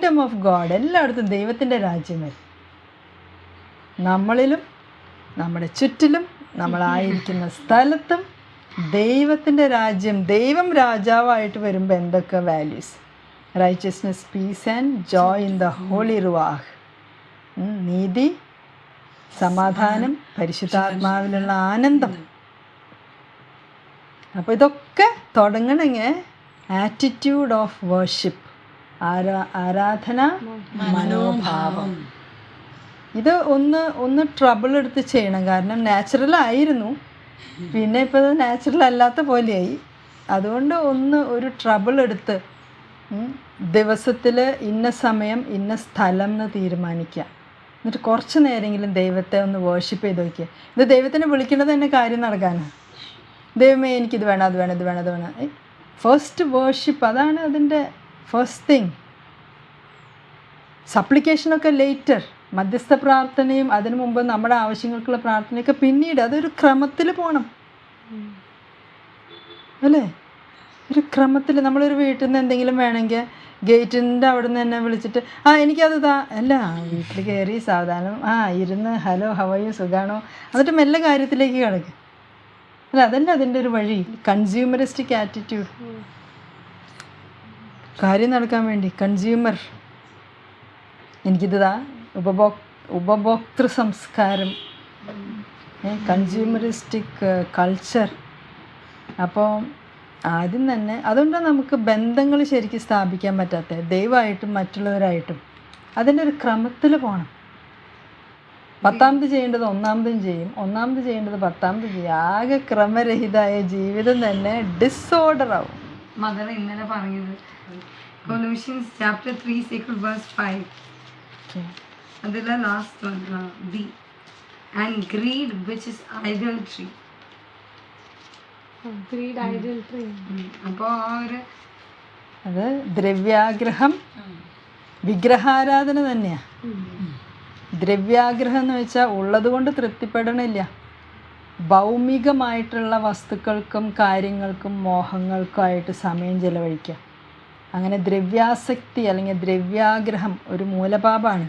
Kingdom of God എല്ലായിടത്തും ദൈവത്തിന്റെ രാജ്യം വരും. നമ്മളിലും നമ്മുടെ ചുറ്റിലും നമ്മളായിരിക്കുന്ന സ്ഥലത്തും ദൈവത്തിന്റെ രാജ്യം ദൈവം രാജാവായിട്ട് വരുമ്പോൾ എന്തൊക്കെ values righteousness peace and joy in the holy ruach നീതി സമാധാനം പരിശുദ്ധാത്മാവിലുള്ള ആനന്ദം. അപ്പോൾ ഇതൊക്കെ തുടങ്ങണമെങ്കിൽ ആറ്റിറ്റ്യൂഡ് ഓഫ് വേർഷിപ്പ് ആരാ ആരാധന? മനോഭാവം. ഇത് ഒന്ന് ഒന്ന് ട്രബിൾ എടുത്ത് ചെയ്യണം. കാരണം നാച്ചുറൽ ആയിരുന്നു. പിന്നെ ഇപ്പോൾ ഇത് നാച്ചുറൽ അല്ലാത്ത പോലെയായി. അതുകൊണ്ട് ഒന്ന് ഒരു ട്രബിൾ എടുത്ത് ദിവസത്തിൽ ഇന്ന സമയം ഇന്ന സ്ഥലം എന്ന് തീരുമാനിക്കുക. എന്നിട്ട് കുറച്ച് നേരമെങ്കിലും ദൈവത്തെ ഒന്ന് വേർഷിപ്പ് ചെയ്ത് നോക്കിയ. ഇത് ദൈവത്തിനെ വിളിക്കുന്നത് തന്നെ കാര്യം നടക്കാനാണ് ദൈവമേ എനിക്കിത് വേണം അത് വേണം ഇത് വേണം അത് വേണം. ഫസ്റ്റ് വേർഷിപ്പ് അതാണ് അതിന്റെ ഫസ്റ്റ് തിങ് സപ്ലിക്കേഷനൊക്കെ ലേറ്റർ മധ്യസ്ഥ പ്രാർത്ഥനയും അതിനു മുമ്പ് നമ്മുടെ ആവശ്യങ്ങൾക്കുള്ള പ്രാർത്ഥനയൊക്കെ പിന്നീട് അതൊരു ക്രമത്തിൽ പോകണം അല്ലേ? ഒരു ക്രമത്തിൽ നമ്മളൊരു വീട്ടിൽ നിന്ന് എന്തെങ്കിലും വേണമെങ്കിൽ ഗേറ്റിന്റെ അവിടെ നിന്ന് തന്നെ വിളിച്ചിട്ട് ആ എനിക്കത് അല്ല വീട്ടിൽ കയറി സാവധാനം ആ ഇരുന്ന് ഹലോ ഹവയോ സുഖാണോ? എന്നിട്ട് മെല്ലെ കാര്യത്തിലേക്ക് കിടക്കുക അല്ല അതല്ല അതിന്റെ ഒരു വഴി. കൺസ്യൂമറിസ്റ്റിക് ആറ്റിറ്റ്യൂഡ് കാര്യം നടക്കാൻ വേണ്ടി കൺസ്യൂമർ എനിക്കിത് താ ഉപഭോ ഉപഭോക്തൃ സംസ്കാരം. കൺസ്യൂമറിസ്റ്റിക് കൾച്ചർ അപ്പോൾ ആദ്യം തന്നെ അതുകൊണ്ടാണ് നമുക്ക് ബന്ധങ്ങൾ ശരിക്കും സ്ഥാപിക്കാൻ പറ്റാത്തത് ദൈവമായിട്ടും മറ്റുള്ളവരായിട്ടും. അതിന്റെ ഒരു ക്രമത്തിൽ പോകണം പത്താമത് ചെയ്യേണ്ടത് ഒന്നാമതും ചെയ്യും. ഒന്നാമത് ചെയ്യേണ്ടത് പത്താമത് ചെയ്യും. ആകെ ക്രമരഹിതമായ ജീവിതം തന്നെ ഡിസോർഡർ ആവും. മകൻ ഇന്നലെ പറഞ്ഞത് Colossians chapter three secret verse five അതിലെ last one be and greed which is idolatry അപ്പോൾ ആ ഒരു അത് ദ്രവ്യാഗ്രഹം വിഗ്രഹാരാധന തന്നെയാ. ദ്രവ്യാഗ്രഹം എന്ന് വെച്ചാൽ ഉള്ളത് കൊണ്ട് തൃപ്തിപ്പെടണില്ല. ഭൗമികമായിട്ടുള്ള വസ്തുക്കൾക്കും കാര്യങ്ങൾക്കും മോഹങ്ങൾക്കും ആയിട്ട് സമയം ചെലവഴിക്കുക അങ്ങനെ ദ്രവ്യാസക്തി അല്ലെങ്കിൽ ദ്രവ്യാഗ്രഹം ഒരു മൂലപാപാണ്.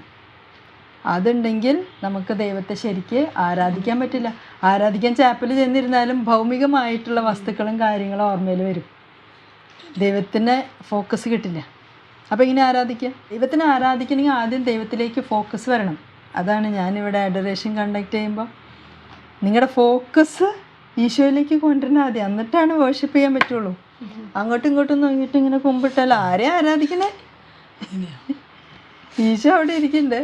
അതുണ്ടെങ്കിൽ നമുക്ക് ദൈവത്തെ ശരിക്ക് ആരാധിക്കാൻ പറ്റില്ല. ആരാധിക്കാൻ ചാപ്പൽ ചെന്നിരുന്നാലും ഭൗമികമായിട്ടുള്ള വസ്തുക്കളും കാര്യങ്ങളും ഓർമ്മയിൽ വരും. ദൈവത്തിന് ഫോക്കസ് കിട്ടില്ല. അപ്പോൾ ഇങ്ങനെ ആരാധിക്കുക ദൈവത്തിനെ ആരാധിക്കണമെങ്കിൽ ആദ്യം ദൈവത്തിലേക്ക് ഫോക്കസ് വരണം. അതാണ് ഞാനിവിടെ അഡറേഷൻ കണ്ടക്ട് ചെയ്യുമ്പോൾ നിങ്ങളുടെ ഫോക്കസ് ഈശോയിലേക്ക് കൊണ്ടുവരണം ആദ്യം. എന്നിട്ടാണ് വേർഷിപ്പ് ചെയ്യാൻ പറ്റുള്ളൂ. അങ്ങോട്ടും ഇങ്ങോട്ടും നോക്കിയിട്ട് ഇങ്ങനെ കുമ്പിട്ടല്ല ആരെ ആരാധിക്കണേ? ഈശോ അവിടെ ഇരിക്കണ്ടേ.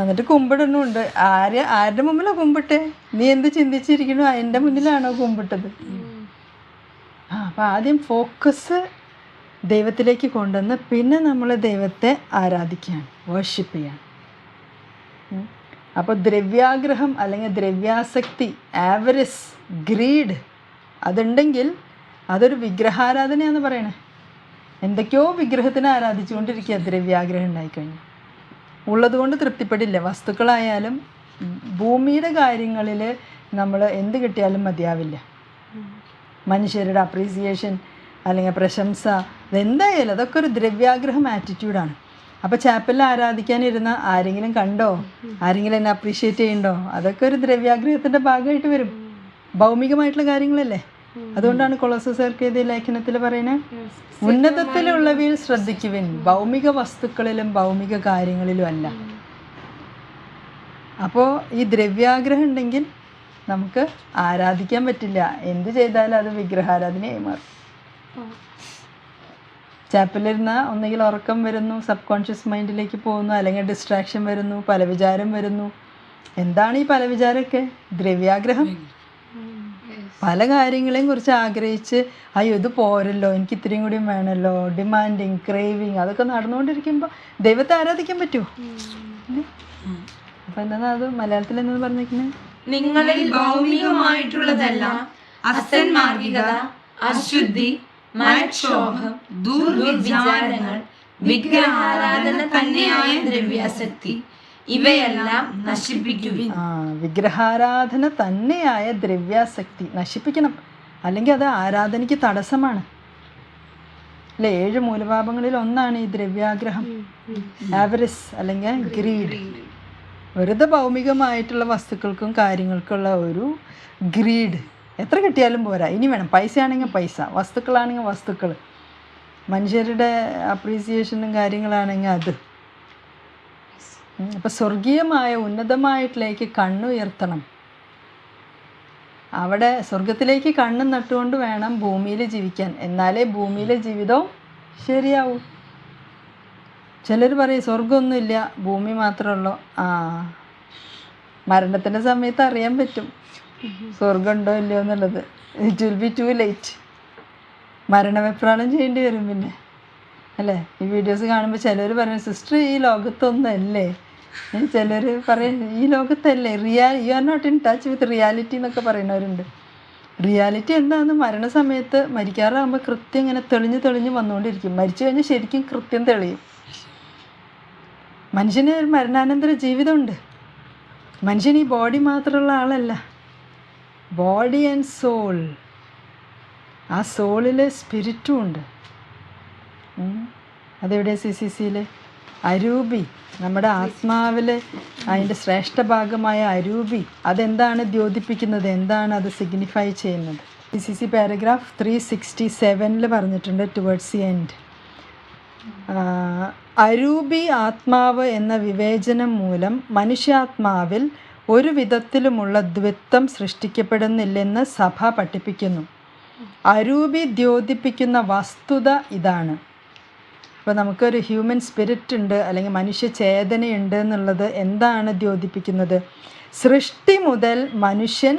എന്നിട്ട് കുമ്പിടണുണ്ട് ആര് ആരുടെ മുമ്പിലാണ് കുമ്പിട്ടെ? നീ എന്ത് ചിന്തിച്ചിരിക്കണു? അതിന്റെ മുന്നിലാണോ കുമ്പിട്ടത്? ആ അപ്പം ആദ്യം ഫോക്കസ് ദൈവത്തിലേക്ക് കൊണ്ടുവന്ന് പിന്നെ നമ്മൾ ദൈവത്തെ ആരാധിക്കുകയാണ് വർഷിപ്പ് ചെയ്യാണ്. അപ്പോൾ ദ്രവ്യാഗ്രഹം അല്ലെങ്കിൽ ദ്രവ്യാസക്തി ആവറസ് ഗ്രീഡ് അതുണ്ടെങ്കിൽ അതൊരു വിഗ്രഹാരാധനയാന്ന് പറയണേ. എന്തൊക്കെയോ വിഗ്രഹത്തിനെ ആരാധിച്ചുകൊണ്ടിരിക്കുക ദ്രവ്യാഗ്രഹം ഉണ്ടായിക്കഴിഞ്ഞു. ഉള്ളതുകൊണ്ട് തൃപ്തിപ്പെടില്ല. വസ്തുക്കളായാലും ഭൂമിയുടെ കാര്യങ്ങളിൽ നമ്മൾ എന്ത് കിട്ടിയാലും മതിയാവില്ല. മനുഷ്യരുടെ അപ്രീസിയേഷൻ അല്ലെങ്കിൽ പ്രശംസ ഇതെന്തായാലും അതൊക്കെ ഒരു ദ്രവ്യാഗ്രഹം ആറ്റിറ്റ്യൂഡാണ് അപ്പോൾ ചാപ്പലിൽ ആരാധിക്കാനിരുന്ന ആരെങ്കിലും കണ്ടോ? ആരെങ്കിലും എന്നെ അപ്രീഷിയേറ്റ് ചെയ്യണ്ടോ അതൊക്കെ ഒരു ദ്രവ്യാഗ്രഹത്തിന്റെ ഭാഗമായിട്ട് വരും. ഭൗമികമായിട്ടുള്ള കാര്യങ്ങളല്ലേ? അതുകൊണ്ടാണ് കൊളോസർക്ക് ഇത് ലേഖനത്തിൽ പറയുന്നത് ഉന്നതത്തിലുള്ളവയിൽ ശ്രദ്ധിക്കുവിൻ. ഭൗമിക വസ്തുക്കളിലും ഭൗമിക കാര്യങ്ങളിലും അല്ല. അപ്പോൾ ഈ ദ്രവ്യാഗ്രഹം ഉണ്ടെങ്കിൽ നമുക്ക് ആരാധിക്കാൻ പറ്റില്ല. എന്ത് ചെയ്താലും അത് വിഗ്രഹാരാധനയായി മാറും. ചാപ്പലിരുന്ന ഒന്നുകിൽ ഉറക്കം വരുന്നു സബ് കോൺഷ്യസ് മൈൻഡിലേക്ക് പോകുന്നു അല്ലെങ്കിൽ ഡിസ്ട്രാക്ഷൻ വരുന്നു പല വിചാരം വരുന്നു. എന്താണ് ഈ പല വിചാരമൊക്കെ ദ്രവ്യാഗ്രഹം. പല കാര്യങ്ങളെയും കുറിച്ച് ആഗ്രഹിച്ച് അയ്യോ ഇത് പോരല്ലോ എനിക്ക് ഇത്രയും കൂടി വേണമല്ലോ ഡിമാൻഡിങ് ക്രേവിങ് അതൊക്കെ നടന്നുകൊണ്ടിരിക്കുമ്പോൾ ദൈവത്തെ ആരാധിക്കാൻ പറ്റുമോ അപ്പം എന്താ അത് മലയാളത്തിൽ എന്താ പറഞ്ഞിരിക്കുന്നത് നിങ്ങളിൽ ഭൗമികമായിട്ടുള്ളതെല്ലാം അസന്മാർഗികത അശുദ്ധി മനക്ഷോഭം ദുർവിചാരങ്ങൾ വിഗ്രഹാരാധന തന്നെയായ ദ്രവ്യാസക്തി. ഇവയെല്ലാം നശിപ്പിക്കുവിൻ. ആ വിഗ്രഹാരാധന തന്നെയായ ദ്രവ്യാസക്തി നശിപ്പിക്കണം. അല്ലെങ്കിൽ അത് ആരാധനയ്ക്ക് തടസ്സമാണ്. അല്ലെ ഏഴ് മൂലപാപങ്ങളിൽ ഒന്നാണ് ഈ ദ്രവ്യാഗ്രഹം. ആവറിസ് അല്ലെങ്കിൽ ഗ്രീഡ് വെറുതെ ഭൗമികമായിട്ടുള്ള വസ്തുക്കൾക്കും കാര്യങ്ങൾക്കുള്ള ഒരു ഗ്രീഡ് എത്ര കിട്ടിയാലും പോരാ. ഇനി വേണം. പൈസയാണെങ്കിൽ പൈസ വസ്തുക്കളാണെങ്കിൽ വസ്തുക്കൾ. മനുഷ്യരുടെ അപ്രീസിയേഷനും കാര്യങ്ങളാണെങ്കിൽ അത്. അപ്പൊ സ്വർഗീയമായ ഉന്നതമായിട്ടിലേക്ക് കണ്ണുയർത്തണം അവിടെ സ്വർഗത്തിലേക്ക് കണ്ണ് നട്ടുകൊണ്ട് വേണം ഭൂമിയിൽ ജീവിക്കാൻ. എന്നാലേ ഭൂമിയിലെ ജീവിതവും ശരിയാവും. ചിലർ പറയും സ്വർഗമൊന്നുമില്ല ഭൂമി മാത്രമേ ഉള്ളൂ. ആ മരണത്തിന്റെ സമയത്ത് അറിയാൻ പറ്റും. സ്വർഗം ഉണ്ടോ ഇല്ലയോ എന്നുള്ളത്. It will be too late മരണമെപ്രാളം ചെയ്യേണ്ടി വരും പിന്നെ. അല്ലേ? ഈ വീഡിയോസ് കാണുമ്പോൾ ചിലർ പറയും സിസ്റ്റർ ഈ ലോകത്തൊന്നല്ലേ ചിലർ പറയും ഈ ലോകത്തല്ലേ റിയാ you are not in touch with reality എന്നൊക്കെ പറയുന്നവരുണ്ട്. റിയാലിറ്റി എന്താണെന്ന് മരണസമയത്ത് മരിക്കാറാകുമ്പോൾ കൃത്യം ഇങ്ങനെ തെളിഞ്ഞ് തെളിഞ്ഞ് വന്നുകൊണ്ടിരിക്കും മരിച്ചു കഴിഞ്ഞാൽ ശരിക്കും കൃത്യം തെളിയും. മനുഷ്യന് ഒരു മരണാനന്തര ജീവിതമുണ്ട്. മനുഷ്യൻ ഈ ബോഡി മാത്രമുള്ള ആളല്ല. ബോഡി ആൻഡ് സോൾ ആ സോളിൽ സ്പിരിറ്റും ഉണ്ട്. അതെവിടെ സി സി സിയിൽ അരൂപി. നമ്മുടെ ആത്മാവിൽ അതിന്റെ ശ്രേഷ്ഠ ഭാഗമായ അരൂപി അതെന്താണ് ദ്യോതിപ്പിക്കുന്നത്? എന്താണ് അത് സിഗ്നിഫൈ ചെയ്യുന്നത്? D C C paragraph three sixty സെവനിൽ പറഞ്ഞിട്ടുണ്ട് ടുവേർഡ്സ് ദി എൻഡ് അരൂപി ആത്മാവ് എന്ന വിവേചനം മൂലം മനുഷ്യാത്മാവിൽ ഒരു വിധത്തിലുമുള്ള ദ്വിത്വം സൃഷ്ടിക്കപ്പെടുന്നില്ലെന്ന് സഭ പഠിപ്പിക്കുന്നു. അരൂപി ദ്യോതിപ്പിക്കുന്ന വസ്തുത ഇതാണ്. ഇപ്പോൾ നമുക്കൊരു ഹ്യൂമൻ സ്പിരിറ്റ് ഉണ്ട് അല്ലെങ്കിൽ മനുഷ്യ ചേതനയുണ്ട് എന്നുള്ളത് എന്താണ് ദ്യോതിപ്പിക്കുന്നത്? സൃഷ്ടി മുതൽ മനുഷ്യൻ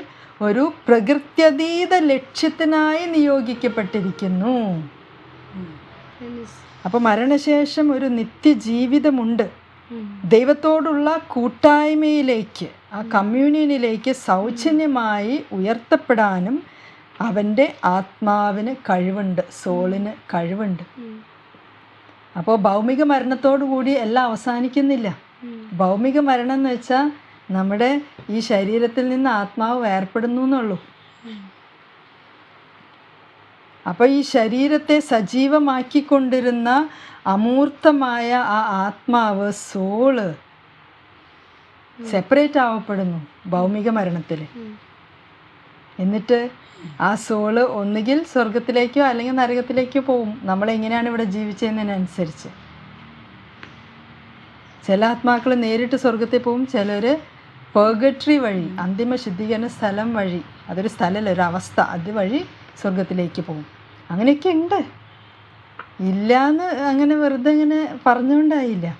ഒരു പ്രകൃത്യതീത ലക്ഷ്യത്തിനായി നിയോഗിക്കപ്പെട്ടിരിക്കുന്നു. അപ്പോൾ മരണശേഷം ഒരു നിത്യജീവിതമുണ്ട്. ദൈവത്തോടുള്ള കൂട്ടായ്മയിലേക്ക് ആ കമ്മ്യൂണിയനിലേക്ക് സൗജന്യമായി ഉയർത്തപ്പെടാനും അവന്റെ ആത്മാവിന് കഴിവുണ്ട് സോളിന് കഴിവുണ്ട്. അപ്പോൾ ഭൗമിക മരണത്തോടു കൂടി എല്ലാം അവസാനിക്കുന്നില്ല. ഭൗമിക മരണം എന്ന് വെച്ചാൽ നമ്മുടെ ഈ ശരീരത്തിൽ നിന്ന് ആത്മാവ് വേർപ്പെടുന്നു എന്നുള്ളൂ. അപ്പോൾ ഈ ശരീരത്തെ സജീവമാക്കിക്കൊണ്ടിരുന്ന അമൂർത്തമായ ആ ആത്മാവ് സോൾ സെപ്പറേറ്റ് ആവപ്പെടുന്നു ഭൗമിക മരണത്തിൽ എന്നിട്ട് ആ സോൾ ഒന്നുകിൽ സ്വർഗത്തിലേക്കോ അല്ലെങ്കിൽ നരകത്തിലേക്കോ പോവും. നമ്മളെങ്ങനെയാണ് ഇവിടെ ജീവിച്ചതിനനുസരിച്ച് ചില ആത്മാക്കൾ നേരിട്ട് സ്വർഗത്തിൽ പോവും. ചിലർ പേർഗട്രി വഴി അന്തിമ ശുദ്ധീകരണ സ്ഥലം വഴി അതൊരു സ്ഥലമല്ല ഒരു അവസ്ഥ അതുവഴി സ്വർഗത്തിലേക്ക് പോകും അങ്ങനെയൊക്കെ ഉണ്ട്. ഇല്ലാന്ന് അങ്ങനെ വെറുതെ ഇങ്ങനെ പറഞ്ഞുകൊണ്ടായില്ല.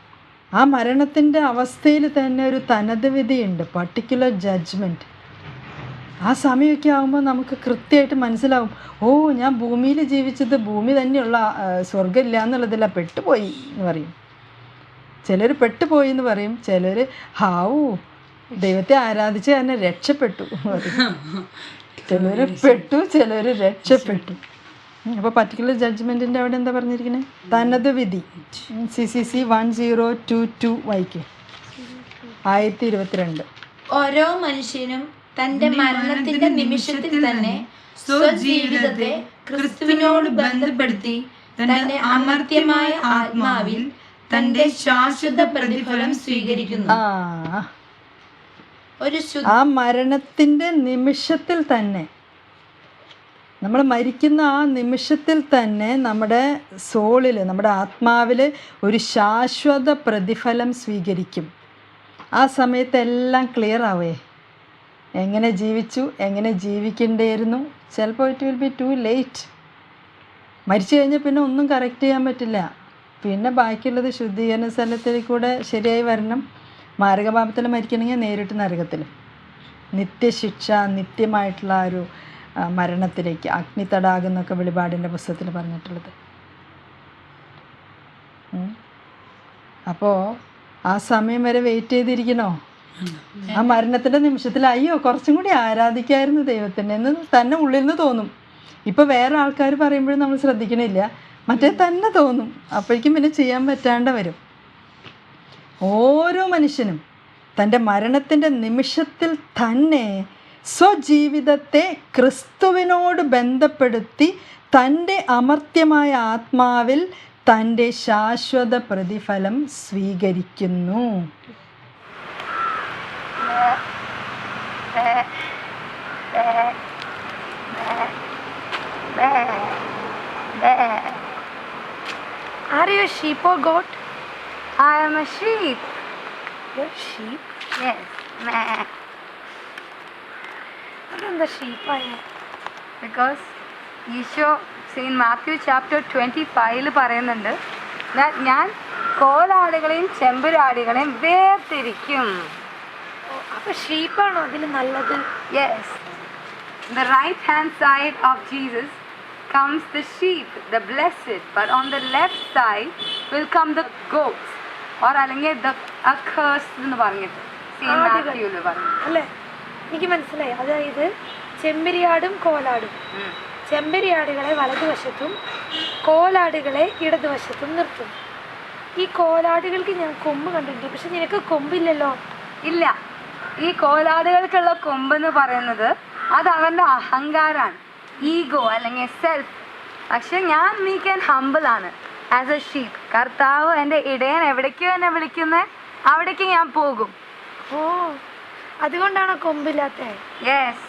ആ മരണത്തിന്റെ അവസ്ഥയിൽ തന്നെ ഒരു തനത് വിധിയുണ്ട്. പർട്ടിക്കുലർ ജഡ്ജ്മെന്റ് ആ സമയമൊക്കെ ആകുമ്പോൾ നമുക്ക് കൃത്യമായിട്ട് മനസ്സിലാവും. ഓ ഞാൻ ഭൂമിയിൽ ജീവിച്ചത് ഭൂമി തന്നെയുള്ള സ്വർഗം സ്വർഗമില്ല എന്നുള്ളതില്ല പെട്ടുപോയി എന്ന് പറയും. ചിലർ പെട്ടുപോയി എന്ന് പറയും. ചിലർ ഹാവൂ ദൈവത്തെ ആരാധിച്ച് തന്നെ രക്ഷപ്പെട്ടു ചിലർ പെട്ടു ചിലർ രക്ഷപ്പെട്ടു. അപ്പോൾ പർട്ടിക്കുലർ ജഡ്ജ്മെന്റിന്റെ അവിടെ എന്താ പറഞ്ഞിരിക്കുന്നത് തനത് വിധി. C C C one zero two two വൈക്ക് ആയിരത്തി ഇരുപത്തിരണ്ട്. ഓരോ മനുഷ്യനും തന്റെ മരണത്തിന്റെ നിമിഷത്തിൽ തന്നെ സ്വജീവിതത്തെ ക്രിസ്തുവിനോട് ബന്ധപ്പെടുത്തി തന്റെ അമർത്യമായ ആത്മാവിൽ തന്റെ ശാശ്വത പ്രതിഫലം സ്വീകരിക്കുന്നു. ആ. ഒരു ആ മരണത്തിന്റെ നിമിഷത്തിൽ തന്നെ നമ്മൾ മരിക്കുന്ന ആ നിമിഷത്തിൽ തന്നെ നമ്മുടെ സോളിൽ നമ്മുടെ ആത്മാവിൽ ഒരു ശാശ്വത പ്രതിഫലം സ്വീകരിക്കും. ആ സമയത്ത് എല്ലാം ക്ലിയർ ആവേ. എങ്ങനെ ജീവിച്ചു എങ്ങനെ ജീവിക്കേണ്ടിയിരുന്നു ചിലപ്പോൾ it will be too late മരിച്ചു കഴിഞ്ഞാൽ പിന്നെ ഒന്നും കറക്റ്റ് ചെയ്യാൻ പറ്റില്ല. പിന്നെ ബാക്കിയുള്ളത് ശുദ്ധീകരണ സ്ഥലത്തിൽ കൂടെ ശരിയായി വരണം. മാരകപാപത്തിൽ മരിക്കണമെങ്കിൽ നേരിട്ട് നരകത്തിൽ. നിത്യശിക്ഷ നിത്യമായിട്ടുള്ള ഒരു മരണത്തിലേക്ക് അഗ്നി തടാകം എന്നൊക്കെ വെളിപാടിന്റെ പുസ്തകത്തിൽ പറഞ്ഞിട്ടുള്ളത്. അപ്പോൾ ആ സമയം വരെ വെയിറ്റ് ചെയ്തിരിക്കണോ? ആ മരണത്തിന്റെ നിമിഷത്തിൽ അയ്യോ കുറച്ചും കൂടി ആരാധിക്കായിരുന്നു ദൈവത്തിനെ എന്ന് തന്നെ ഉള്ളിൽ നിന്ന് തോന്നും. ഇപ്പൊ വേറെ ആൾക്കാർ പറയുമ്പോഴും നമ്മൾ ശ്രദ്ധിക്കണില്ല. മറ്റേ തന്നെ തോന്നും. അപ്പോഴേക്കും പിന്നെ ചെയ്യാൻ പറ്റാണ്ട് വരും. ഓരോ മനുഷ്യനും തന്റെ മരണത്തിന്റെ നിമിഷത്തിൽ തന്നെ സ്വജീവിതത്തെ ക്രിസ്തുവിനോട് ബന്ധപ്പെടുത്തി തന്റെ അമർത്യമായ ആത്മാവിൽ തന്റെ ശാശ്വത പ്രതിഫലം സ്വീകരിക്കുന്നു. Are you a sheep or goat? I am a sheep. You're a sheep. Yes. Meh. അതെന്താ ഷീപ്പായ ബിക്കോസ് ഈശോ സീൻ മാത്യു ചാപ്റ്റർ ട്വന്റി ഫൈവിൽ പറയുന്നുണ്ട് ഞാൻ കോലാടുകളെയും ചെമ്പുരാടുകളെയും വേർതിരിക്കും അപ്പൊ ഷീപ്പാണോ അതിൽ നല്ലത്? Yes the right hand side of Jesus comes the sheep, the blessed, but on the left side will come the goats, or അല്ലെങ്കിൽ എന്ന് പറഞ്ഞിട്ട്. പറഞ്ഞു. അല്ലേ? എനിക്ക് മനസ്സിലായി. അതായത് ചെമ്പരിയാടും കോലാടും. ചെമ്പരിയാടുകളെ വലതുവശത്തും കോലാടുകളെ ഇടതുവശത്തും നിർത്തും. ഈ കോലാടുകൾക്ക് ഞാൻ കൊമ്പ് കണ്ടിട്ടുണ്ട്. പക്ഷെ നിനക്ക് കൊമ്പില്ലല്ലോ? ഇല്ല. ഈ കോലാടുകൾക്കുള്ള കൊമ്പെന്ന് പറയുന്നത് അത് അവന്റെ അഹങ്കാരാണ്. ഈഗോ അല്ലെങ്കിൽ സെൽഫ് പക്ഷെ ഞാൻ മീക്ക് ആൻഡ് ഹമ്പിൾ ആണ്. ആസ് എ ഷീപ്പ് കർത്താവ് എന്റെ ഇടയൻ എവിടേക്കോ എന്നെ വിളിക്കുന്നത് അവിടേക്ക് ഞാൻ പോകും. ഓ അതുകൊണ്ടാണോ കൊമ്പില്ലാത്ത യെസ്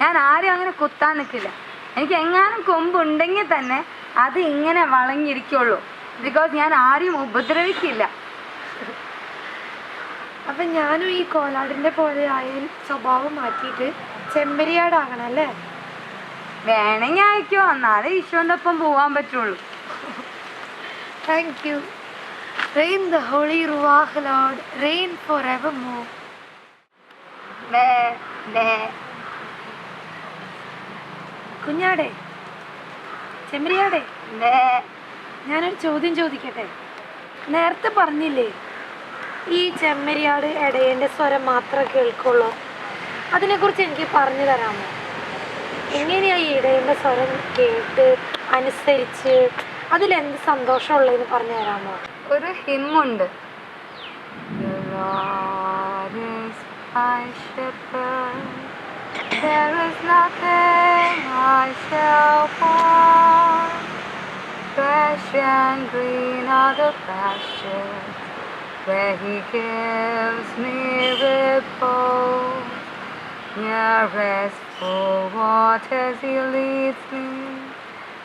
ഞാൻ ആരും അങ്ങനെ കുത്താൻ നിൽക്കില്ല. എനിക്ക് എങ്ങാനും കൊമ്പുണ്ടെങ്കിൽ തന്നെ അത് ഇങ്ങനെ വളഞ്ഞിരിക്കുള്ളൂ. ബിക്കോസ് ഞാൻ ആരെയും ഉപദ്രവിക്കില്ല. അപ്പൊ ഞാനും ഈ കോലാടിന്റെ പോലെ ആയ സ്വഭാവം മാറ്റിയിട്ട് ചെമ്പരിയാടാകണം അല്ലേ? വേണമെങ്കിൽ അയക്കോ. എന്നാലേ ഈശോന്റെ ഒപ്പം പോവാൻ പറ്റുള്ളൂ. Thank you rain the holy ruach lord rain forever move കുഞ്ഞാടെ ചെമ്പരിയാടെ ഞാനൊരു ചോദ്യം ചോദിക്കട്ടെ? നേരത്തെ പറഞ്ഞില്ലേ ഈ ചെമ്മരിയാട് ഇടയന്റെ സ്വരം മാത്രമേ കേൾക്കുള്ളൂ. അതിനെക്കുറിച്ച് എനിക്ക് പറഞ്ഞു തരാമോ? എങ്ങനെയാണ് ഈ ഇടയന്റെ സ്വരം കേട്ട് അനുസരിച്ച് അതിലെന്ത് സന്തോഷമുള്ളതെന്ന് പറഞ്ഞു തരാമോ? ഒരു ഹിമ്മുണ്ട്. There is nothing I shall want. Fresh and green are the pastures. Where He gives me repose. Near restful waters He leads me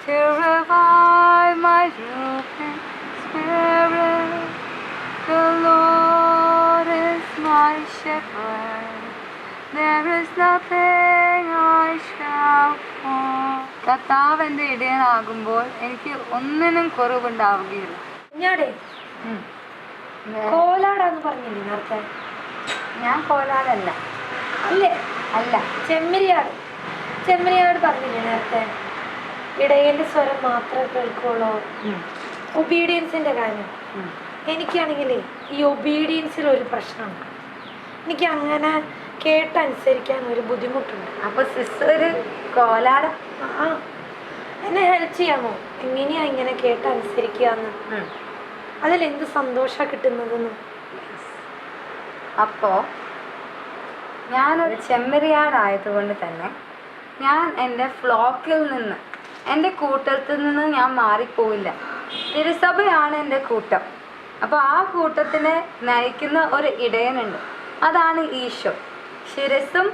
to revive my drooping spirit. The Lord is my shepherd. There is nothing I shall want. കർത്താവ് എന്റെ ഇടയനാകുമ്പോൾ എനിക്ക് ഒന്നിനും കുറവുണ്ടാവുകയില്ല കുഞ്ഞാടെ കോലാടാന്ന് പറഞ്ഞില്ലേ നേരത്തെ? ഞാൻ കോലാടല്ല. അല്ലേ? അല്ല. ചെമ്മരിയാട്. ചെമ്മരിയാട് പറഞ്ഞില്ലേ നേരത്തെ? ഇടയന്റെ സ്വരം മാത്രമേ കേൾക്കുള്ളൂ. ഒബീഡിയൻസിന്റെ കാര്യം. എനിക്കാണെങ്കിൽ ഈ ഒബീഡിയൻസിൽ ഒരു പ്രശ്നമുണ്ട് എനിക്ക് അങ്ങനെ കേട്ടനുസരിക്കാൻ ഒരു ബുദ്ധിമുട്ടുണ്ട്. അപ്പൊ സിസ്റ്റർ ഒരു കോലാട? ആ എന്നെ ഹെൽപ്പ് ചെയ്യാമോ? എങ്ങനെയാ ഇങ്ങനെ കേട്ടനുസരിക്കുക എന്ന് അതിലെന്ത് സന്തോഷമാണ് കിട്ടുന്നതെന്ന്? അപ്പോൾ ഞാനൊരു ചെമ്മരിയാടായതുകൊണ്ട് തന്നെ ഞാൻ എന്റെ ഫ്ലോക്കിൽ നിന്ന് എന്റെ കൂട്ടത്തിൽ നിന്ന് ഞാൻ മാറിപ്പോയില്ല തിരുസഭയാണ് എന്റെ കൂട്ടം. അപ്പോൾ ആ കൂട്ടത്തിനെ നയിക്കുന്ന ഒരു ഇടയനുണ്ട്. അതാണ് ഈശോ. ശിരസും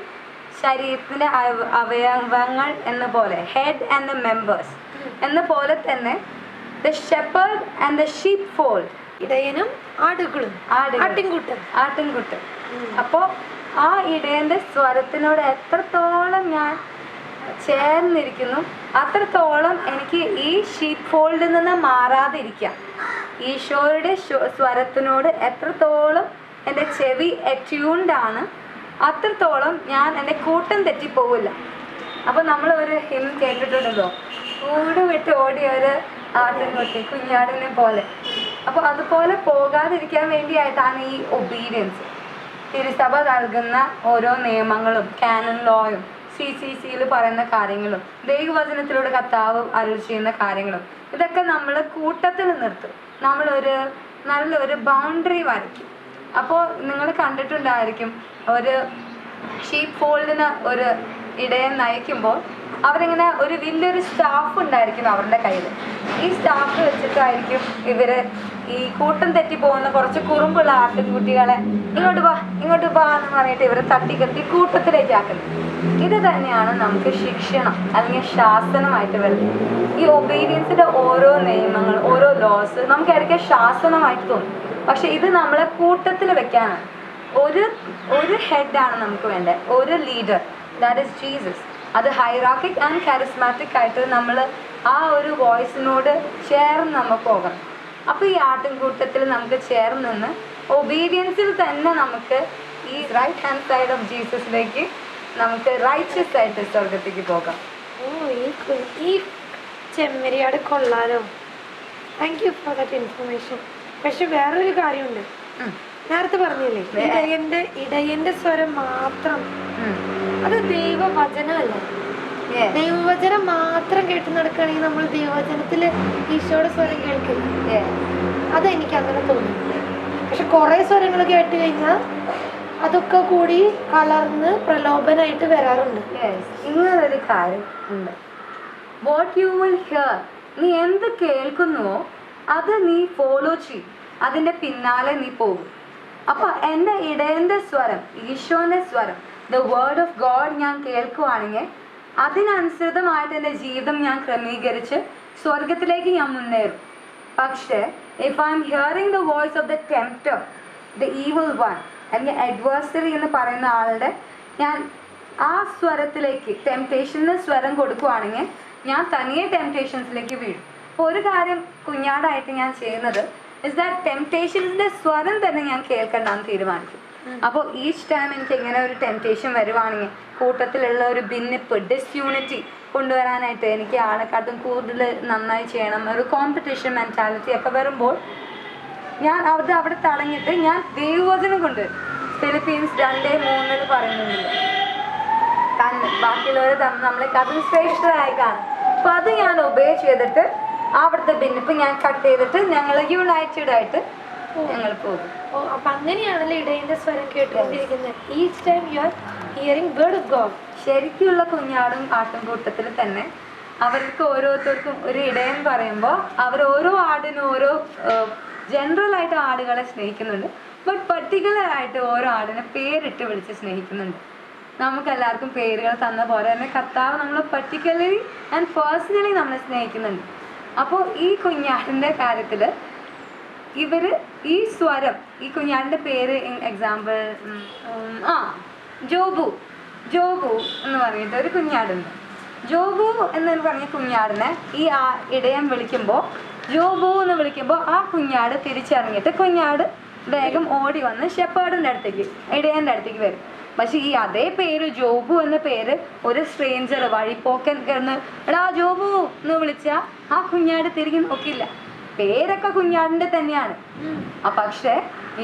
ശരീരത്തിന്റെ അവയവങ്ങൾ എന്ന പോലെ ഹെഡ് ആൻഡ് മെമ്പേഴ്സ് എന്ന പോലെ തന്നെ the shepherd and the sheep fold ഇടയനും ആടുകളും ആടുകൾ. ആട്ടിൻകൂട്ടം ആട്ടിൻകുട്ടൻ. അപ്പോൾ ആ ഇടയന്റെ സ്വരത്തിനോട് എത്രത്തോളം ഞാൻ ചേർന്നിരിക്കുന്നു അത്രത്തോളം എനിക്ക് ഈ ഷീപ്പ് ഫോൾഡിൽ നിന്ന് മാറാതിരിക്കാം. ഈശോയുടെ സ്വരത്തിനോട് എത്രത്തോളം എന്റെ ചെവി അറ്റ്യൂൺഡ് ആണ് അത്രത്തോളം ഞാൻ എന്റെ കൂട്ടം തെറ്റിപ്പോവില്ല. അപ്പോൾ നമ്മൾ ഒരു ഹിം കേട്ടിട്ടുണ്ടല്ലോ? കൂട് വിട്ട് ഓടിയ ഒരു ആട്ടിൻകുട്ടി കുഞ്ഞാടിനെ പോലെ. അപ്പോൾ അതുപോലെ പോകാതിരിക്കാൻ വേണ്ടിയായിട്ടാണ് ഈ ഒബീഡിയൻസ് തിരുസഭ നൽകുന്ന ഓരോ നിയമങ്ങളും കാനൻ ലോയും സി സി സിയിൽ പറയുന്ന കാര്യങ്ങളും ദൈവവചനത്തിലൂടെ കർത്താവ് അരുൾ ചെയ്യുന്ന കാര്യങ്ങളും ഇതൊക്കെ നമ്മൾ കൂട്ടത്തിൽ നിർത്തും. നമ്മളൊരു നല്ലൊരു ബൗണ്ടറി വരയ്ക്കും. അപ്പോൾ നിങ്ങൾ കണ്ടിട്ടുണ്ടായിരിക്കും ഒരു ഷീപ്പ് ഫോൾഡിന് ഒരു ഇടയെ നയിക്കുമ്പോൾ അവരിങ്ങനെ ഒരു വലിയൊരു സ്റ്റാഫ് ഉണ്ടായിരിക്കും അവരുടെ കയ്യിൽ ഈ സ്റ്റാഫ് വെച്ചിട്ടായിരിക്കും ഇവർ ഈ കൂട്ടം തെറ്റി പോകുന്ന കുറച്ച് കുറുമ്പുള്ള ആട്ടിൻകുട്ടികളെ ഇങ്ങോട്ട് വാ ഇങ്ങോട്ട് വാ എന്ന് പറഞ്ഞിട്ട് ഇവരെ തട്ടിക്കെട്ടി കൂട്ടത്തിലേക്ക് ആക്കുന്നത് ഇത് തന്നെയാണ് നമുക്ക് ശിക്ഷണം അല്ലെങ്കിൽ ശാസനമായിട്ട് വരുന്നത്. ഈ ഒബീഡിയൻസിന്റെ ഓരോ നിയമങ്ങൾ ഓരോ ലോസ് നമുക്ക് ഇടയ്ക്ക് ശാസനമായിട്ട് തോന്നും. പക്ഷെ ഇത് നമ്മളെ കൂട്ടത്തിൽ വെക്കാനാണ്. ഒരു ഒരു ഹെഡാണ് നമുക്ക് വേണ്ടത്. ഒരു ലീഡർ ദാറ്റ് ഇസ് ജീസസ് അത് ഹൈറാക്കിക് ആൻഡ് കാരിസ്മാറ്റിക് ആയിട്ട് നമ്മൾ ആ ഒരു വോയിസിനോട് ചേർന്ന് നമുക്ക് പോകണം. അപ്പോൾ ഈ ആട്ടിൻകൂട്ടത്തിൽ നമുക്ക് ചേർന്ന് നിന്ന് ഒബീഡിയൻസിൽ തന്നെ നമുക്ക് ഈ റൈറ്റ് ഹാൻഡ് സൈഡ് ഓഫ് ജീസസിലേക്ക് നമുക്ക് റൈറ്റസ് ആയിട്ട് സ്വർഗത്തേക്ക് പോകാം. ഓ ഈ ചെമ്മരിയാട് കൊള്ളാലോ. Thank you for that information പക്ഷെ വേറൊരു കാര്യമുണ്ട്. നേരത്തെ പറഞ്ഞില്ലേ ഇടയന്റെ ഇടയന്റെ സ്വരം മാത്രം. അത് ദൈവവചനമല്ലേ? ദൈവവചനം മാത്രം കേട്ട് നടക്കുകയാണെങ്കിൽ നമ്മൾ ദൈവവചനത്തിൽ ഈശോയുടെ സ്വരം കേൾക്കില്ല. അതെനിക്ക് അങ്ങനെ തോന്നി. പക്ഷെ കുറെ സ്വരങ്ങൾ കേട്ട് കഴിഞ്ഞാൽ അതൊക്കെ കൂടി കളർന്ന് പ്രലോഭനായിട്ട് വരാറുണ്ട്. ഇങ്ങനൊരു കാര്യം ഉണ്ട്. വാട്ട് യു വിൽ ഹിയർ നീ എന്ത് കേൾക്കുന്നുവോ അത് നീ ഫോളോ ചെയ്യും. അതിന്റെ പിന്നാലെ നീ പോകും. അപ്പൊ എന്റെ ഇടയന്റെ സ്വരം ഈശോന്റെ സ്വരം ദ വേർഡ് ഓഫ് ഗോഡ് ഞാൻ കേൾക്കുവാണെങ്കിൽ അതിനനുസൃതമായിട്ട് എന്റെ ജീവിതം ഞാൻ ക്രമീകരിച്ച് സ്വർഗത്തിലേക്ക് ഞാൻ മുന്നേറും. പക്ഷേ if I am hearing the voice of the tempter the evil one അല്ലെങ്കിൽ അഡ്വേഴ്സറി എന്ന് പറയുന്ന ആളുടെ ഞാൻ ആ സ്വരത്തിലേക്ക് ടെംപ്റ്റേഷന് സ്വരം കൊടുക്കുവാണെങ്കിൽ ഞാൻ തനിയെ ടെംപ്റ്റേഷൻസിലേക്ക് വീഴും. അപ്പോൾ ഒരു കാര്യം കുഞ്ഞാടായിട്ട് ഞാൻ ചെയ്യുന്നത് ഇസ് ദാറ്റ് ടെംപ്റ്റേഷൻസിന്റെ സ്വരം തന്നെ ഞാൻ കേൾക്കണ്ടെന്ന് തീരുമാനിക്കും. അപ്പോൾ ഈച്ച് ടൈം എനിക്ക് ഇങ്ങനെ ഒരു ടെംപ്റ്റേഷൻ വരുവാണെങ്കിൽ കൂട്ടത്തിലുള്ള ഒരു ഭിന്നിപ്പ് ഡിസ്യൂണിറ്റി കൊണ്ടുവരാനായിട്ട് എനിക്ക് ആളെക്കാട്ടും കൂടുതൽ നന്നായി ചെയ്യണം. ഒരു കോമ്പറ്റീഷൻ മെന്റാലിറ്റി ഒക്കെ വരുമ്പോൾ ഞാൻ അത് അവിടെ തടഞ്ഞിട്ട് ഞാൻ ദൈവവചനം കൊണ്ട് ഫിലിപ്പീൻസ് രണ്ടേ മൂന്നിൽ പറയുന്നുണ്ട്. ബാക്കിയുള്ളവർ നമ്മളെക്കാട്ടും ശ്രേഷ്ഠരായി കാണും. അപ്പൊ അത് ഞാൻ ഒബേ ചെയ്തിട്ട് അവിടുത്തെ ഭിന്നിപ്പ് ഞാൻ കട്ട് ചെയ്തിട്ട് ഞങ്ങൾ യുണൈറ്റഡ് ആയിട്ട് ഞങ്ങൾ പോകും. ഓ അപ്പൊ അങ്ങനെയാണല്ലോ ഇടയന്റെ സ്വരം കേട്ടുകൊണ്ടിരിക്കുന്നത്? Each time you are hearing of God ശരിക്കുള്ള കുഞ്ഞാടും ആട്ടിൻകൂട്ടത്തിൽ തന്നെ അവർക്ക് ഓരോരുത്തർക്കും ഒരു ഇടയൻ പറയുമ്പോൾ അവർ ഓരോ ആടിനും ഓരോ ജനറൽ ആയിട്ട് ആടുകളെ സ്നേഹിക്കുന്നുണ്ട്. ബട്ട് പർട്ടിക്കുലർ ആയിട്ട് ഓരോ ആടിനെ പേരിട്ട് വിളിച്ച് സ്നേഹിക്കുന്നുണ്ട്. നമുക്ക് എല്ലാവർക്കും പേരുകൾ തന്ന പോലെ തന്നെ കർത്താവ് നമ്മൾ പർട്ടിക്കുലർലി ആൻഡ് പേഴ്സണലി നമ്മളെ സ്നേഹിക്കുന്നുണ്ട്. അപ്പോൾ ഈ കുഞ്ഞാടിന്റെ കാര്യത്തിൽ ഇവർ ഈ സ്വരം ഈ കുഞ്ഞാടിന്റെ പേര് എക്സാമ്പിൾ ആ ജോബു ജോബു എന്ന് പറഞ്ഞിട്ട് ഒരു കുഞ്ഞാടുണ്ട്. ജോബു എന്ന് പറഞ്ഞ കുഞ്ഞാടിനെ ഈ ആ ഇടയൻ വിളിക്കുമ്പോൾ ജോബു എന്ന് വിളിക്കുമ്പോൾ ആ കുഞ്ഞാട് തിരിച്ചറിഞ്ഞിട്ട് കുഞ്ഞാട് വേഗം ഓടി വന്ന് ഷെപ്പേർഡിന്റെ അടുത്തേക്ക് ഇടയന്റെ അടുത്തേക്ക് വരും. പക്ഷെ ഈ അതേ പേര് ജോബു എന്ന പേര് ഒരു സ്ട്രേഞ്ചർ വഴിപ്പോക്കൻ കിടന്ന് എടാ ജോബു എന്ന് വിളിച്ചാൽ ആ കുഞ്ഞാട് തിരികെ നോക്കില്ല പേരൊക്കെ കുഞ്ഞാടിന്റെ തന്നെയാണ്. ആ പക്ഷെ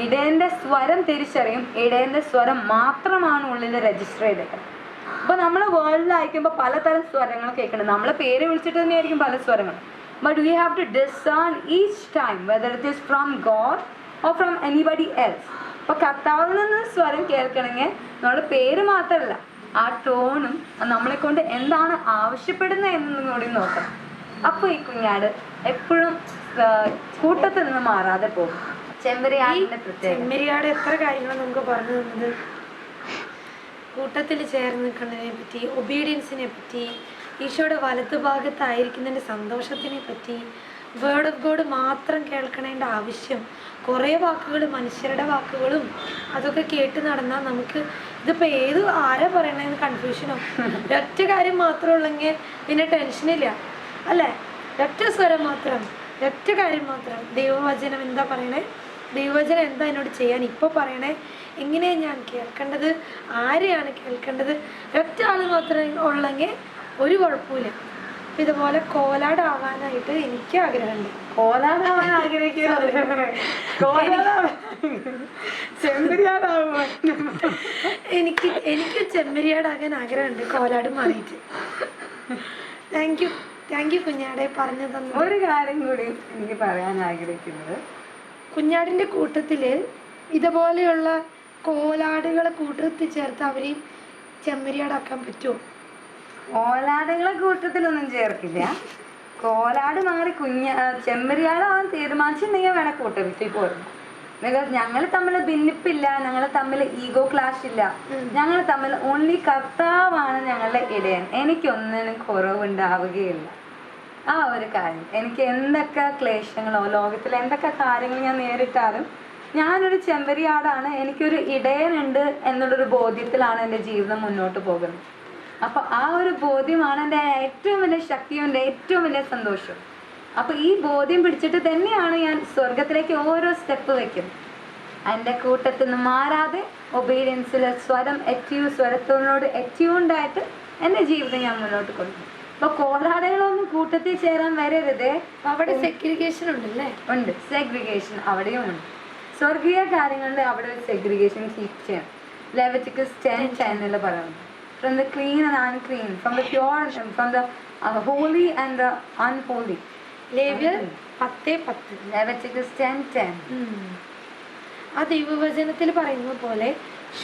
ഇടയന്റെ സ്വരം തിരിച്ചറിയും ഇടയന്റെ സ്വരം മാത്രമാണ് ഉള്ളിൽ രജിസ്റ്റർ ചെയ്തിട്ട് അപ്പൊ നമ്മൾ വേൾഡിലായിരിക്കുമ്പോൾ പലതരം സ്വരങ്ങൾ കേൾക്കുന്നുണ്ട് നമ്മളെ പേര് വിളിച്ചിട്ട് തന്നെയായിരിക്കും പല സ്വരങ്ങൾ but we have to discern each time whether it is from God or from anybody else അപ്പൊ കർത്താവിൽ നിന്ന് സ്വരം കേൾക്കണമെങ്കിൽ നമ്മുടെ പേര് മാത്രമല്ല ആ ടോണും നമ്മളെ കൊണ്ട് എന്താണ് ആവശ്യപ്പെടുന്നത് എന്നും കൂടി നോക്കണം. അപ്പൊ ഈ കുഞ്ഞാട് എപ്പോഴും കൂട്ടത്തിൽ നിന്ന് മാറാതെ പോകും. ചെമ്പരിയാടിന്റെ പ്രത്യേകത. ചെമ്മരിയാട് എത്ര കാര്യങ്ങൾ നമുക്ക് പറഞ്ഞു തന്നത്? കൂട്ടത്തിൽ ചേർന്ന് നിൽക്കുന്നതിനെ പറ്റി ഒബീഡിയൻസിനെ പറ്റി ഈശോയുടെ വലതു ഭാഗത്തായിരിക്കുന്നതിന്റെ സന്തോഷത്തിനെ പറ്റി വേർഡ് ഓഫ് ഗോഡ് മാത്രം കേൾക്കണേണ്ട ആവശ്യം കുറേ വാക്കുകൾ മനുഷ്യരുടെ വാക്കുകളും അതൊക്കെ കേട്ട് നടന്നാൽ നമുക്ക് ഇതിപ്പോൾ ഏത് ആരാ പറയണതെന്ന് കൺഫ്യൂഷനോ ഒറ്റ കാര്യം മാത്രമുള്ളെങ്കിൽ പിന്നെ ടെൻഷനില്ല അല്ലേ? ഒറ്റ സ്വരം മാത്രം. ഒറ്റ കാര്യം മാത്രം. ദൈവവചനം എന്താ പറയണേ? ദൈവവചനം എന്താ എന്നോട് ചെയ്യാൻ ഇപ്പോൾ പറയണേ? എങ്ങനെയാണ് ഞാൻ കേൾക്കേണ്ടത്? ആരെയാണ് കേൾക്കേണ്ടത്? ഒറ്റ ആൾ മാത്രം ഉള്ളെങ്കിൽ ഒരു കുഴപ്പമില്ല അപ്പം ഇതുപോലെ കോലാടാവാനായിട്ട് എനിക്ക് ആഗ്രഹമുണ്ട്. കോലാടാവാൻ ആഗ്രഹിക്കുന്നത് എനിക്ക് എനിക്ക് ചെമ്മരിയാടാകാൻ ആഗ്രഹമുണ്ട്. കോലാട് മാറിയിട്ട്. താങ്ക് യു താങ്ക് യു കുഞ്ഞാടെ പറഞ്ഞു തന്നു ഒരു കാര്യം കൂടി എനിക്ക് പറയാൻ ആഗ്രഹിക്കുന്നത്. കുഞ്ഞാടിന്റെ കൂട്ടത്തിൽ ഇതുപോലെയുള്ള കോലാടുകളെ കൂട്ടത്തിൽ ചേർത്ത് അവരെയും ചെമ്മരിയാടാക്കാൻ പറ്റുമോ? കോലാടുകളെ കൂട്ടത്തിലൊന്നും ചേർക്കില്ല. കോലാട് മാറി കുഞ്ഞ ആ, ചെമ്മരിയാടാവാൻ തീരുമാനിച്ചിട്ടുണ്ടെങ്കിൽ വേണേ കൂട്ടത്തിൽ പോരും. ഞങ്ങൾ തമ്മിൽ ഭിന്നിപ്പില്ല ഞങ്ങൾ തമ്മിൽ ഈഗോ ക്ലാഷ് ഇല്ല. ഞങ്ങൾ തമ്മിൽ ഓൺലി കർത്താവാണ് ഞങ്ങളുടെ ഇടയൻ. എനിക്കൊന്നിനും കുറവുണ്ടാവുകയില്ല. ആ ഒരു കാര്യം. എനിക്ക് എന്തൊക്കെ ക്ലേശങ്ങളോ ലോകത്തിൽ എന്തൊക്കെ കാര്യങ്ങൾ ഞാൻ നേരിട്ടാലും ഞാനൊരു ചെമ്പരിയാടാണ് എനിക്കൊരു ഇടയനുണ്ട് എന്നുള്ളൊരു ബോധ്യത്തിലാണ് എന്റെ ജീവിതം മുന്നോട്ട് പോകുന്നത്. അപ്പോൾ ആ ഒരു ബോധ്യമാണ് എന്റെ ഏറ്റവും വലിയ ശക്തിയും എന്റെ ഏറ്റവും വലിയ സന്തോഷവും. അപ്പോൾ ഈ ബോധ്യം പിടിച്ചിട്ട് തന്നെയാണ് ഞാൻ സ്വർഗത്തിലേക്ക് ഓരോ സ്റ്റെപ്പ് വെക്കുന്നത് എന്റെ കൂട്ടത്തിൽ നിന്ന് മാറാതെ ഒബീഡിയൻസിൽ സ്വരം എറ്റ്യൂ സ്വരത്തോടിനോട് എറ്റ്യൂണ്ടായിട്ട് എന്റെ ജീവിതം ഞാൻ മുന്നോട്ട് കൊണ്ടുപോകും. അപ്പോൾ കോലാടകളൊന്നും കൂട്ടത്തിൽ ചേരാൻ വരരുത്. അവിടെ സെഗ്രിഗേഷൻ ഉണ്ടല്ലേ? ഉണ്ട്. സെഗ്രിഗേഷൻ അവിടെയും ഉണ്ട്. സ്വർഗീയ കാര്യങ്ങളിൽ അവിടെ ഒരു സെഗ്രിഗേഷൻ കീപ് ചെയ്യണം. ലെവറ്റിക്കസ് ടെൻ ടെന്നിൽ പറയുന്നു. From the clean and unclean from the pure from the holy and the unholy ആ ദൈവവചനത്തിൽ പറയുന്ന പോലെ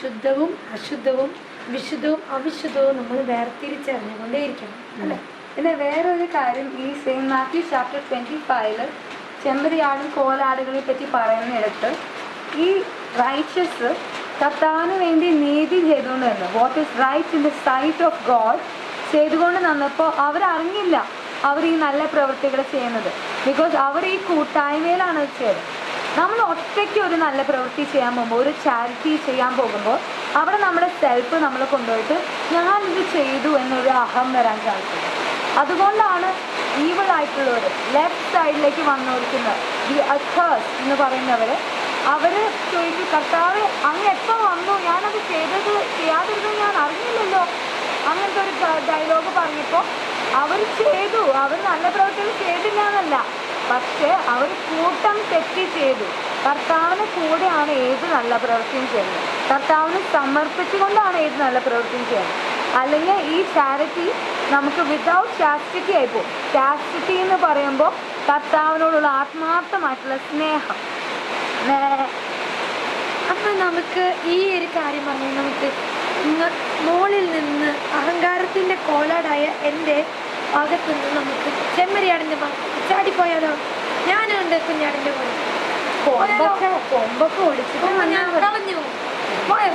ശുദ്ധവും അശുദ്ധവും വിശുദ്ധവും അവിശുദ്ധവും നമ്മൾ വേർതിരിച്ചറിഞ്ഞുകൊണ്ടേയിരിക്കണം അല്ലേ? പിന്നെ വേറൊരു കാര്യം ഈ സെയിം മാത്യു ചാപ്റ്റർ ട്വന്റി ഫൈവിൽ ചെമ്പരിയാടും കോലാടുകളെ പറ്റി പറയുന്നിടത്ത് ഈ റൈച്ചസ് കർത്താവിന് വേണ്ടി നീതി ചെയ്തുകൊണ്ട് നിന്ന് what is right in the sight of God ചെയ്തുകൊണ്ട് നിന്നപ്പോൾ അവരറിഞ്ഞില്ല അവർ ഈ നല്ല പ്രവൃത്തികൾ ചെയ്യുന്നത്. ബിക്കോസ് അവർ ഈ കൂട്ടായ്മയിലാണ് ചെയ്തത്. നമ്മൾ ഒറ്റയ്ക്ക് ഒരു നല്ല പ്രവൃത്തി ചെയ്യാൻ പോകുമ്പോൾ ഒരു ചാരിറ്റി ചെയ്യാൻ പോകുമ്പോൾ അവിടെ നമ്മുടെ സെൽഫ് നമ്മൾ കൊണ്ടുപോയിട്ട് ഞാൻ ഇത് ചെയ്തു എന്നൊരു അഹം വരാൻ സാധിക്കും. അതുകൊണ്ടാണ് ഈവൾ ആയിട്ടുള്ളവർ ലെഫ്റ്റ് സൈഡിലേക്ക് വന്നോരിക്കുന്നത് ദി അഥേഴ്സ് എന്ന് പറയുന്നവർ അവർ ചോദിച്ചു കർത്താവ് അങ്ങ് എപ്പോൾ വന്നു? ഞാനത് ചെയ്തത് ചെയ്യാതിരുന്നത് ഞാൻ അറിഞ്ഞില്ലല്ലോ. അങ്ങനത്തെ ഒരു ഡയലോഗ് പറഞ്ഞപ്പോൾ അവർ ചെയ്തു. അവർ നല്ല പ്രവർത്തികൾ ചെയ്തില്ല എന്നല്ല പക്ഷേ അവർ കൂട്ടം തെറ്റി ചെയ്തു. കർത്താവിന് കൂടെയാണ് ഏത് നല്ല പ്രവൃത്തിയും ചെയ്യുന്നത്. കർത്താവിന് സമർപ്പിച്ചുകൊണ്ടാണ് ഏത് നല്ല പ്രവൃത്തിയും ചെയ്യുന്നത്. അല്ലെങ്കിൽ ഈ ചാരിറ്റി നമുക്ക് വിതൗട്ട് ചാസ്റ്റിറ്റി പോകും. ചാസ്റ്റിറ്റി എന്ന് പറയുമ്പോൾ കർത്താവിനോടുള്ള ആത്മാർത്ഥമായിട്ടുള്ള സ്നേഹം. അപ്പൊ നമുക്ക് ഈ ഒരു കാര്യം പറഞ്ഞു നമുക്ക് മോളിൽ നിന്ന് അഹങ്കാരത്തിന്റെ കോലാടായ എന്റെ ഭാഗത്തുനിന്ന് നമുക്ക് ചെമ്മരിയാടിന്റെ ഭാഗത്ത് ചാടിപ്പോയാലോ? ഞാനും ഉണ്ട് കുഞ്ഞാടിന്റെ കൂടെ. കൊമ്പൊക്കെ കൊമ്പൊക്കെ ഒടിച്ചിട്ട്. കളഞ്ഞു. പോയോ.